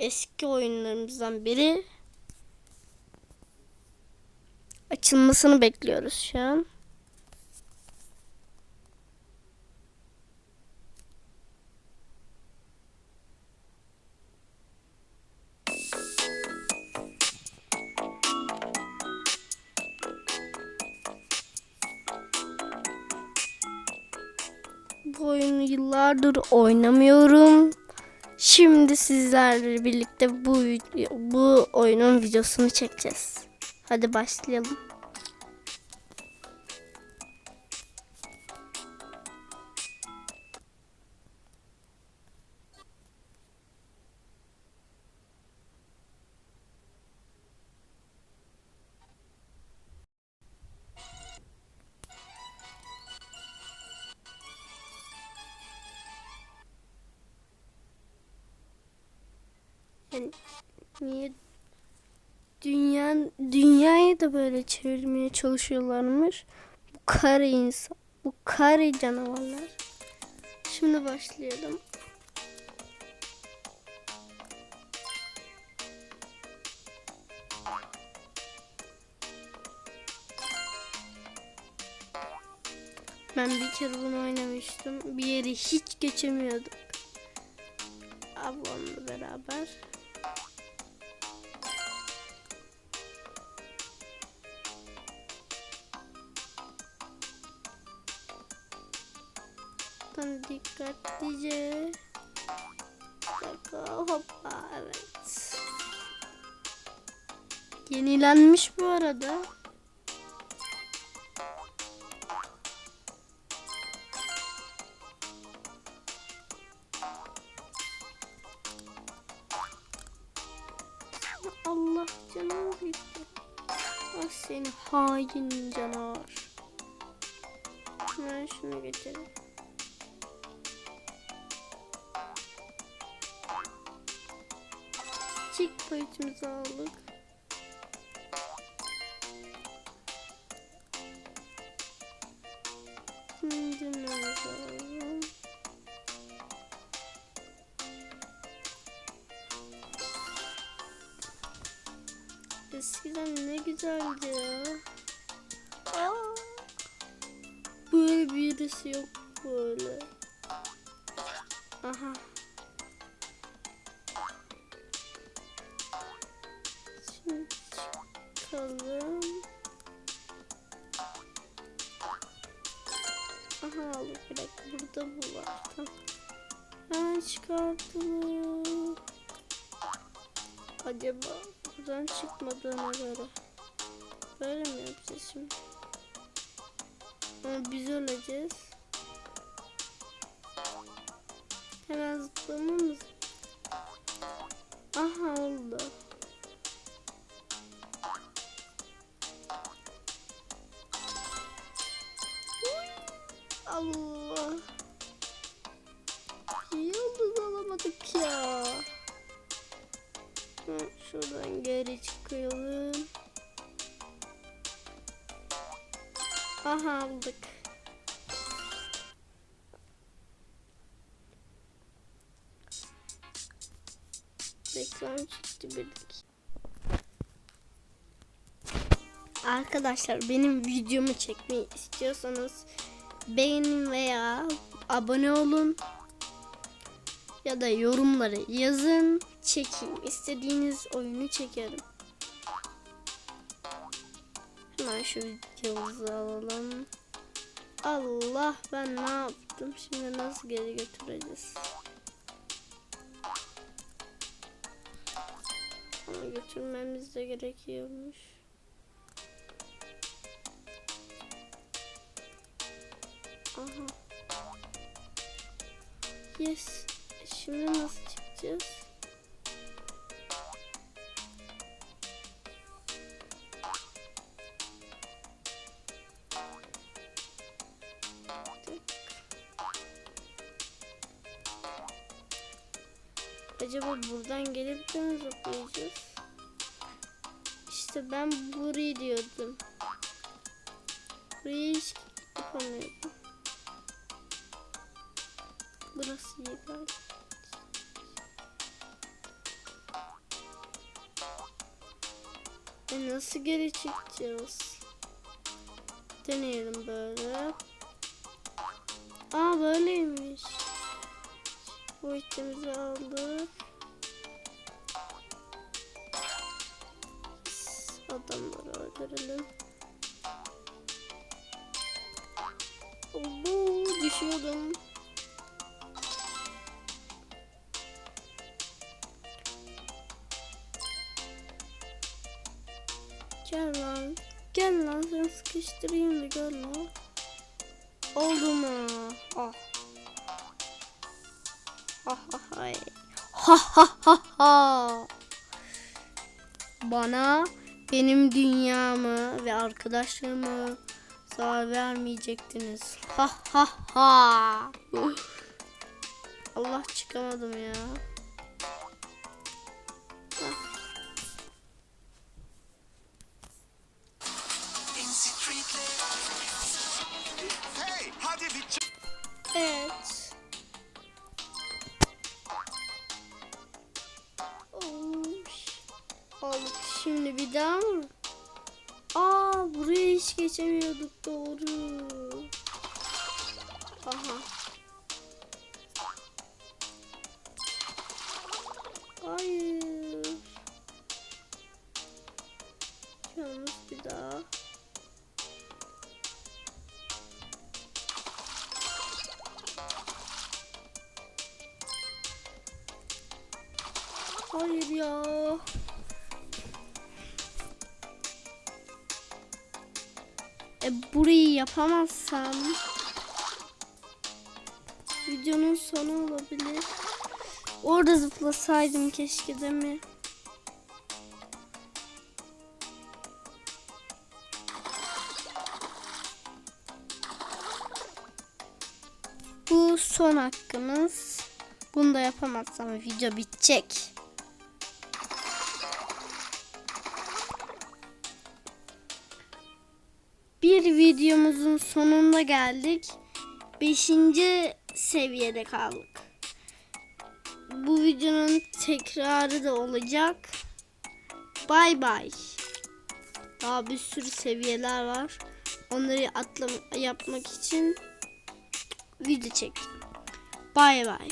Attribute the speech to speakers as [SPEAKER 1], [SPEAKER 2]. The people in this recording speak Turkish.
[SPEAKER 1] eski oyunlarımızdan biri. Açılmasını bekliyoruz şu an. Bu oyunu yıllardır oynamıyorum. Şimdi sizlerle birlikte bu bu oyunun videosunu çekeceğiz. Hadi başlayalım. Yani niye dünya dünyayı da böyle çevirmeye çalışıyorlarmış. Bu kare insan, bu kare canavarlar. Şimdi başlayalım. Ben bir kere bunu oynamıştım. Bir yeri hiç geçemiyordum. Ablamla beraber. Tam dikkatlice. Dakika hoppa evet. Yenilenmiş bu arada. Allah canım gitti. Ah seni hain canavar. Hemen şunu geçelim. Checkpoint'imizi aldık. Şimdi ne yapalım? Eskiden ne güzeldi ya. Aa, böyle birisi yok böyle. Aha. Çıkalım. Aha bir dakika burada bu var. Tamam. Hemen çıkartalım. Acaba buradan çıkmadığına göre böyle mi yapacağız şimdi? Ama biz öleceğiz. Hemen zıplamamız. Aha oldu. Allah. Yıldız alamadık ya. Hı, Şuradan geri çıkalım. Aha aldık. Reklam çıktı bir dakika. Arkadaşlar benim videomu çekmeyi istiyorsanız beğenin veya abone olun ya da yorumları yazın çekeyim istediğiniz oyunu çekerim. Hemen şu videomuzu alalım. Allah ben ne yaptım şimdi nasıl geri götüreceğiz? Ama götürmemiz de gerekiyormuş. Aha. Yes. Şimdi nasıl çıkacağız? Acaba buradan gelip de mi zıplayacağız? İşte ben burayı diyordum. Burayı hiç yapamıyordum. Burası iyi ben. E nasıl geri çıkacağız? Deneyelim böyle. Aa böyleymiş. Bu itimizi aldık. Adamları öldürelim. Obu düşüyordum. Gel lan. Gel lan sen sıkıştırayım da gel lan. Oldu mu? Ah. Ha ha ha. Ha ha ha ha. Bana benim dünyamı ve arkadaşlarımı zarar vermeyecektiniz. Ha ha ha. Allah çıkamadım ya.
[SPEAKER 2] Hadi bir.
[SPEAKER 1] Evet. Olmuş. Aldık şimdi bir daha mı? Aa buraya hiç geçemiyorduk doğru. Aha. E burayı yapamazsam videonun sonu olabilir. Orada zıplasaydım keşke de mi? Bu son hakkımız. Bunu da yapamazsam video bitecek. Bir videomuzun sonunda geldik. Beşinci seviyede kaldık. Bu videonun tekrarı da olacak. Bay bay. Daha bir sürü seviyeler var. Onları atlam yapmak için video çektim. Bay bay.